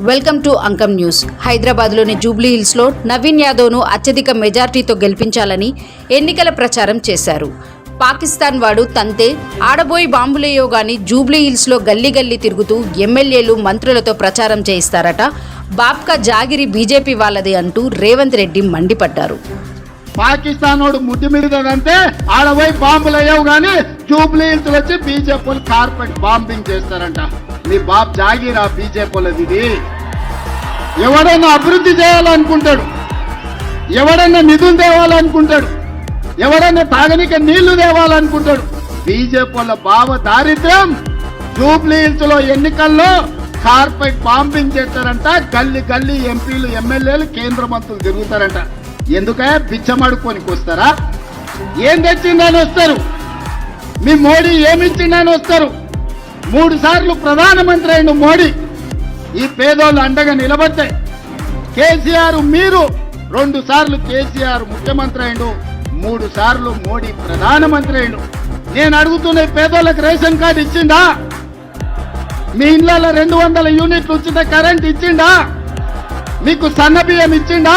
Welcome to Ankam news. హైదరాబాద్లోని Jubilee హిల్స్లో నవీన్ యాదవ్ను అత్యధిక మెజార్టీతో గెలిపించాలని ఎన్నికల ప్రచారం చేశారు. పాకిస్తాన్ వాడు తంతే ఆడబోయి బాంబులేయో గాని జూబ్లీ హిల్స్లో గల్లీ గల్లీ తిరుగుతూ ఎమ్మెల్యేలు మంత్రులతో ప్రచారం చేయిస్తారట. బాబ్కా జాగిరి బీజేపీ వాళ్ళది అంటూ రేవంత్ రెడ్డి మండిపడ్డారు. పాకిస్తాన్ వాడు ముద్దు మీదంటే ఆడపోయి బాంబులు అయ్యావు కానీ జూబ్లీ వచ్చి బీజేపీ కార్పెట్ బాంబింగ్ చేస్తారంట. మీ బాబ్ జాగీరా బీజేపీలది ఇది ఎవడన్నా అభివృద్ధి చేయాలనుకుంటాడు? ఎవడన్నా నిధులు తేవాలనుకుంటాడు? ఎవడన్నా తాగనిక నీళ్ళు తేవాలనుకుంటాడు? బీజేపీ వాళ్ళ భావ దారిద్ర్యం జూబ్లీహిల్స్లో ఎన్నికల్లో కార్పెట్ బాంబింగ్ చేస్తారంట. గల్లీ గల్లీ ఎంపీలు ఎమ్మెల్యేలు కేంద్ర మంత్రులు తిరుగుతారంట. ఎందుక బిచ్చమడుకోనికి వస్తారా ఏం తెచ్చిందని వస్తారు? మీ మోడీ ఏమిచ్చిండని వస్తారు? మూడు సార్లు ప్రధానమంత్రి అయిన మోడీ ఈ పేదోళ్ళు అండగా నిలబడితే కేసీఆర్ మీరు రెండు సార్లు కేసీఆర్ ముఖ్యమంత్రి అయిండు మూడు సార్లు మోడీ ప్రధానమంత్రి అయిండు నేను అడుగుతున్న పేదోళ్ళకి రేషన్ కార్డు ఇచ్చిండా? మీ ఇళ్ళలో రెండు వందల యూనిట్లు ఉచిత కరెంట్ ఇచ్చిండా? మీకు సన్న బియ్యం ఇచ్చిండా?